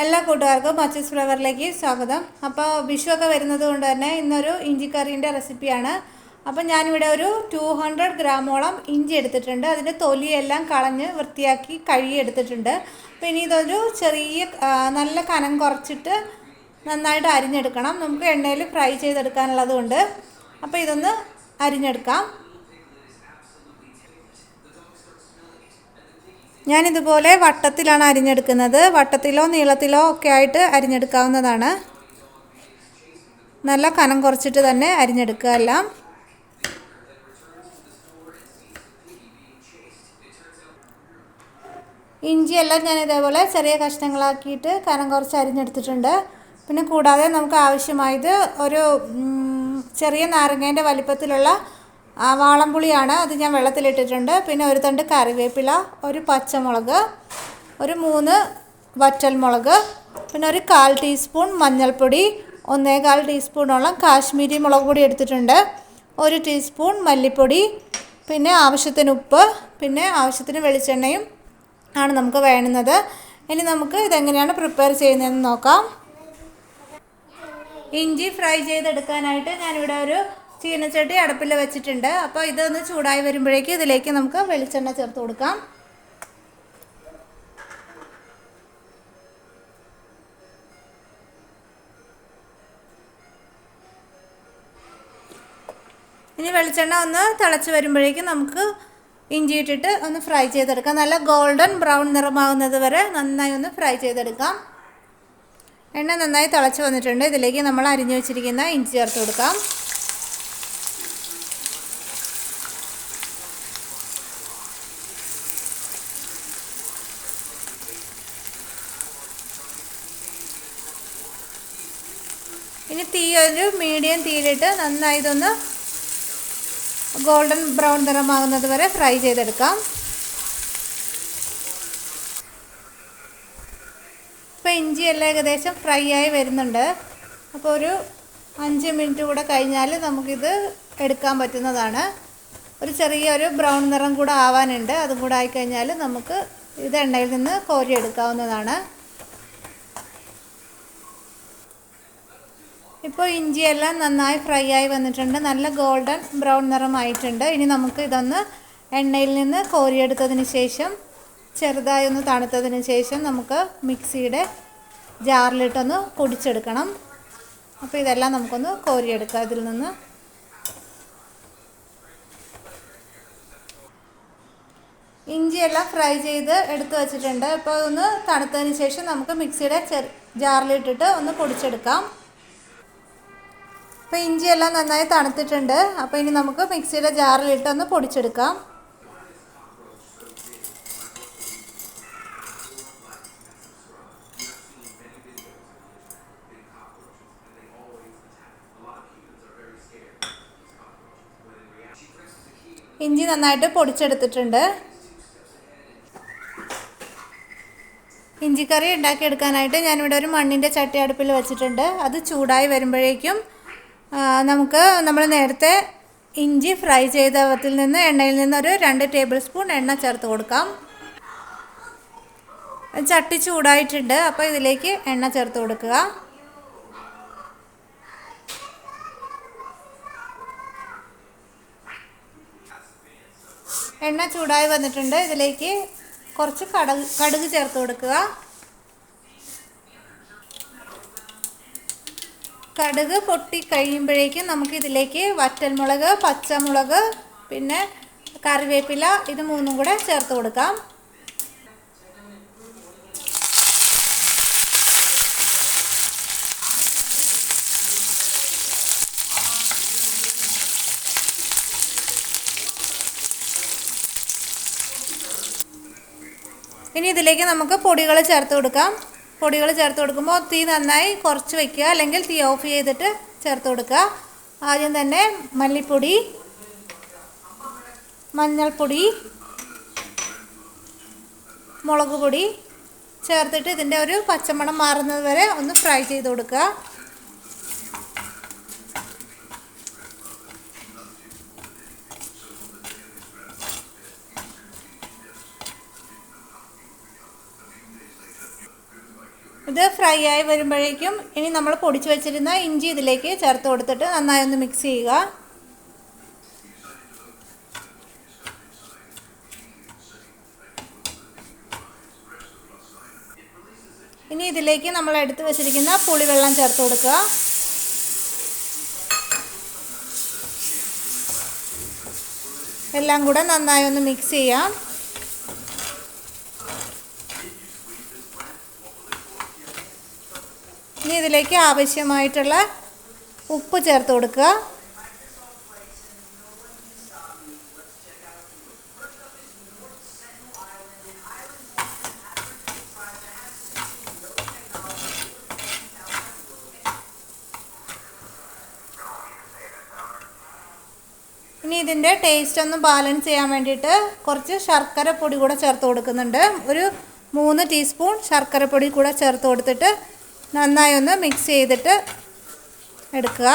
എല്ലാ കൂട്ടുകാർക്കും മച്ചസ് ഫ്ലവറിലേക്ക് സ്വാഗതം. അപ്പോൾ വിഷുവൊക്കെ വരുന്നത് കൊണ്ട് തന്നെ ഇന്നൊരു ഇഞ്ചിക്കറീന്റെ റെസിപ്പിയാണ്. അപ്പോൾ ഞാനിവിടെ ഒരു ടു ഹൺഡ്രഡ് ഗ്രാമോളം ഇഞ്ചി എടുത്തിട്ടുണ്ട്. അതിന്റെ തൊലിയെല്ലാം കളഞ്ഞ് വൃത്തിയാക്കി കഴുകി എടുത്തിട്ടുണ്ട്. അപ്പോൾ ഇനി ഇതൊരു ചെറിയ നല്ല കനം കുറച്ചിട്ട് നന്നായിട്ട് അരിഞ്ഞെടുക്കണം. നമുക്ക് എണ്ണയിൽ ഫ്രൈ ചെയ്തെടുക്കാനുള്ളത് കൊണ്ട് അപ്പോൾ ഇതൊന്ന് അരിഞ്ഞെടുക്കാം. ഞാനിതുപോലെ വട്ടത്തിലാണ് അരിഞ്ഞെടുക്കുന്നത്. വട്ടത്തിലോ നീളത്തിലോ ഒക്കെ ആയിട്ട് അരിഞ്ഞെടുക്കാവുന്നതാണ്. നല്ല കനം കുറച്ചിട്ട് തന്നെ അരിഞ്ഞെടുക്കുക എല്ലാം. ഇഞ്ചിയെല്ലാം ഞാൻ ഇതേപോലെ ചെറിയ കഷ്ണങ്ങളാക്കിയിട്ട് കനം കുറച്ച് അരിഞ്ഞെടുത്തിട്ടുണ്ട്. പിന്നെ കൂടാതെ നമുക്ക് ആവശ്യമായത് ഒരു ചെറിയ നാരങ്ങേന്റെ വലിപ്പത്തിലുള്ള വാളംപുളിയാണ് അത് ഞാൻ വെള്ളത്തിലിട്ടിട്ടുണ്ട്. പിന്നെ ഒരു തണ്ട് കറിവേപ്പില ഒരു പച്ചമുളക് ഒരു മൂന്ന് വറ്റൽമുളക് പിന്നെ ഒരു കാൽ ടീസ്പൂൺ മഞ്ഞൾപ്പൊടി ഒന്നേകാൽ ടീസ്പൂണോളം കാശ്മീരി മുളക് പൊടി എടുത്തിട്ടുണ്ട്. ഒരു ടീസ്പൂൺ മല്ലിപ്പൊടി പിന്നെ ആവശ്യത്തിന് ഉപ്പ് പിന്നെ ആവശ്യത്തിന് വെളിച്ചെണ്ണയും ആണ് നമുക്ക് വേണ്ടുന്നത് ഇനി നമുക്ക് ഇതെങ്ങനെയാണ് പ്രിപ്പയർ ചെയ്യുന്നതെന്ന് നോക്കാം. ഇഞ്ചി ഫ്രൈ ചെയ്തെടുക്കാനായിട്ട് ഞാനിവിടെ ഒരു ചീനച്ചട്ടി അടുപ്പിൽ വെച്ചിട്ടുണ്ട്. അപ്പോൾ ഇതൊന്ന് ചൂടായി വരുമ്പോഴേക്ക് ഇതിലേക്ക് നമുക്ക് വെളിച്ചെണ്ണ ചേർത്ത് കൊടുക്കാം. ഇനി വെളിച്ചെണ്ണ ഒന്ന് തിളച്ച് വരുമ്പോഴേക്കും നമുക്ക് ഇഞ്ചി ഇട്ടിട്ട് ഒന്ന് ഫ്രൈ ചെയ്തെടുക്കാം. നല്ല ഗോൾഡൻ ബ്രൗൺ നിറമാകുന്നത് വരെ നന്നായി ഒന്ന് ഫ്രൈ ചെയ്തെടുക്കാം. എണ്ണ നന്നായി തിളച്ച് വന്നിട്ടുണ്ട്. ഇതിലേക്ക് നമ്മൾ അരിഞ്ഞു വെച്ചിരിക്കുന്ന ഇഞ്ചി ചേർത്ത് കൊടുക്കാം. ഇനി തീ ഒരു മീഡിയം തീയിലിട്ട് നന്നായി ഇതൊന്ന് ഗോൾഡൻ ബ്രൗൺ നിറമാകുന്നത് വരെ ഫ്രൈ ചെയ്തെടുക്കാം. ഇപ്പോൾ ഇഞ്ചിയെല്ലാം ഏകദേശം ഫ്രൈ ആയി വരുന്നുണ്ട്. അപ്പോൾ ഒരു അഞ്ച് മിനിറ്റ് കൂടെ കഴിഞ്ഞാൽ നമുക്കിത് എടുക്കാൻ പറ്റുന്നതാണ്. ഒരു ചെറിയൊരു ബ്രൗൺ നിറം കൂടെ ആവാനുണ്ട്. അതും കൂടെ ആയിക്കഴിഞ്ഞാൽ നമുക്ക് ഇത് എണ്ണയിൽ നിന്ന് കോരി ഇപ്പോൾ ഇഞ്ചിയെല്ലാം നന്നായി ഫ്രൈ ആയി വന്നിട്ടുണ്ട്. നല്ല ഗോൾഡൻ ബ്രൗൺ നിറമായിട്ടുണ്ട്. ഇനി നമുക്ക് ഇതൊന്ന് എണ്ണയിൽ നിന്ന് കോരിയെടുത്തതിന് ശേഷം ചെറുതായി ഒന്ന് തണുത്തതിന് ശേഷം നമുക്ക് മിക്സിയുടെ ജാറിലിട്ടൊന്ന് പൊടിച്ചെടുക്കണം. അപ്പോൾ ഇതെല്ലാം നമുക്കൊന്ന് കോരിയെടുക്കാം ഇതിൽ നിന്ന്. ഇഞ്ചിയെല്ലാം ഫ്രൈ ചെയ്ത് എടുത്തു വച്ചിട്ടുണ്ട്. അപ്പോൾ ഒന്ന് തണുത്തതിന് ശേഷം നമുക്ക് മിക്സിയുടെ ചെറു ജാറിലിട്ടിട്ട് ഒന്ന് പൊടിച്ചെടുക്കാം. അപ്പോൾ ഇഞ്ചിയെല്ലാം നന്നായി തണുത്തിട്ടുണ്ട്. അപ്പോൾ ഇനി നമുക്ക് മിക്സിയുടെ ജാറിലിട്ട് ഒന്ന് പൊടിച്ചെടുക്കാം. ഇഞ്ചി നന്നായിട്ട് പൊടിച്ചെടുത്തിട്ടുണ്ട്. ഇഞ്ചിക്കറി ഉണ്ടാക്കിയെടുക്കാനായിട്ട് ഞാനിവിടെ ഒരു മണ്ണിന്റെ ചട്ടി അടുപ്പിൽ വെച്ചിട്ടുണ്ട്. അത് ചൂടായി വരുമ്പോഴേക്കും നമുക്ക് നമ്മൾ നേരത്തെ ഇഞ്ചി ഫ്രൈ ചെയ്തവത്തിൽ നിന്ന് എണ്ണയിൽ നിന്ന് ഒരു രണ്ട് ടേബിൾ സ്പൂൺ എണ്ണ ചേർത്ത് കൊടുക്കാം. ചട്ടി ചൂടായിട്ടുണ്ട് അപ്പോൾ ഇതിലേക്ക് എണ്ണ ചേർത്ത് കൊടുക്കുക. എണ്ണ ചൂടായി വന്നിട്ടുണ്ട് ഇതിലേക്ക് കുറച്ച് കടക് കടുക് ചേർത്ത് കൊടുക്കുക. കടുക് പൊട്ടി കഴിയുമ്പോഴേക്കും നമുക്ക് ഇതിലേക്ക് വറ്റൽമുളക് പച്ചമുളക് പിന്നെ കറിവേപ്പില ഇത് മൂന്നും കൂടെ ചേർത്ത് കൊടുക്കാം. ഇനി ഇതിലേക്ക് നമുക്ക് പൊടികൾ ചേർത്ത് കൊടുക്കാം. പൊടികൾ ചേർത്ത് കൊടുക്കുമ്പോൾ തീ നന്നായി കുറച്ച് വയ്ക്കുക അല്ലെങ്കിൽ തീ ഓഫ് ചെയ്തിട്ട് ചേർത്ത് കൊടുക്കുക. ആദ്യം തന്നെ മല്ലിപ്പൊടി മഞ്ഞൾപ്പൊടി മുളക് പൊടി ചേർത്തിട്ട് ഇതിന്റെ ഒരു പച്ചമണം മാറുന്നത് വരെ ഒന്ന് ഫ്രൈ ചെയ്ത് കൊടുക്കുക. ഇത് ഫ്രൈ ആയി വരുമ്പോഴേക്കും ഇനി നമ്മൾ പൊടിച്ച് വെച്ചിരുന്ന ഇഞ്ചി ഇതിലേക്ക് ചേർത്ത് കൊടുത്തിട്ട് നന്നായി ഒന്ന് മിക്സ് ചെയ്യുക. ഇനി ഇതിലേക്ക് നമ്മൾ എടുത്ത് വെച്ചിരിക്കുന്ന പുളിവെള്ളം ചേർത്ത് കൊടുക്കുക. എല്ലാം കൂടെ നന്നായി ഒന്ന് മിക്സ് ചെയ്യാം. ഇനി ഇതിലേക്ക് ആവശ്യമായിട്ടുള്ള ഉപ്പ് ചേർത്ത് കൊടുക്കുക. ഇനി ഇതിന്റെ ടേസ്റ്റ് ഒന്ന് ബാലൻസ് ചെയ്യാൻ വേണ്ടിയിട്ട് കുറച്ച് ശർക്കര പൊടി കൂടെ ചേർത്ത് കൊടുക്കുന്നുണ്ട്. ഒരു മൂന്ന് ടീസ്പൂൺ ശർക്കര പൊടി കൂടെ ചേർത്ത് കൊടുത്തിട്ട് നന്നായി ഒന്ന് മിക്സ് ചെയ്തിട്ട് എടുക്കുക.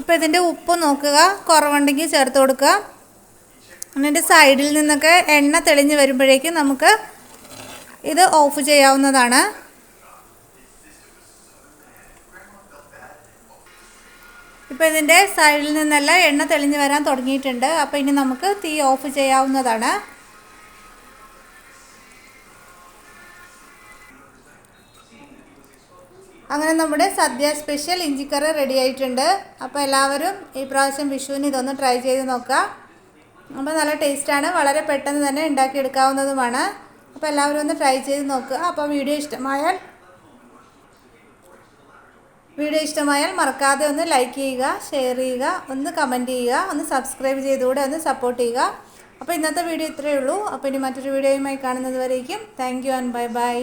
ഇപ്പോൾ ഇതിന്റെ ഉപ്പ് നോക്കുക. കുറവുണ്ടെങ്കിൽ ചേർത്ത് കൊടുക്കുക. അതിന്റെ സൈഡിൽ നിന്നൊക്കെ എണ്ണ തെളിഞ്ഞ് വരുമ്പോഴേക്കും നമുക്ക് ഇത് ഓഫ് ചെയ്യാവുന്നതാണ്. ഇപ്പോൾ ഇതിന്റെ സൈഡിൽ നിന്നെല്ലാം എണ്ണ തെളിഞ്ഞ് വരാൻ തുടങ്ങിയിട്ടുണ്ട്. അപ്പോൾ ഇനി നമുക്ക് തീ ഓഫ് ചെയ്യാവുന്നതാണ്. അങ്ങനെ നമ്മുടെ സദ്യ സ്പെഷ്യൽ ഇഞ്ചിക്കറി റെഡി ആയിട്ടുണ്ട്. അപ്പോൾ എല്ലാവരും ഈ പ്രാവശ്യം വിഷുവിന് ഇതൊന്ന് ട്രൈ ചെയ്ത് നോക്കുക. അപ്പോൾ നല്ല ടേസ്റ്റാണ് വളരെ പെട്ടെന്ന് തന്നെ ഉണ്ടാക്കിയെടുക്കാവുന്നതുമാണ്. അപ്പോൾ എല്ലാവരും ഒന്ന് ട്രൈ ചെയ്ത് നോക്കുക. അപ്പോൾ വീഡിയോ ഇഷ്ടമായാൽ വീഡിയോ ഇഷ്ടമായാൽ മറക്കാതെ ഒന്ന് ലൈക്ക് ചെയ്യുക ഷെയർ ചെയ്യുക ഒന്ന് കമന്റ് ചെയ്യുക ഒന്ന് സബ്സ്ക്രൈബ് ചെയ്തുകൂടെ ഒന്ന് സപ്പോർട്ട് ചെയ്യുക. അപ്പോൾ ഇന്നത്തെ വീഡിയോ ഇത്രയേ ഉള്ളൂ. അപ്പോൾ ഇനി മറ്റൊരു വീഡിയോയുമായി കാണുന്നത് വരേക്കും. Thank you and bye bye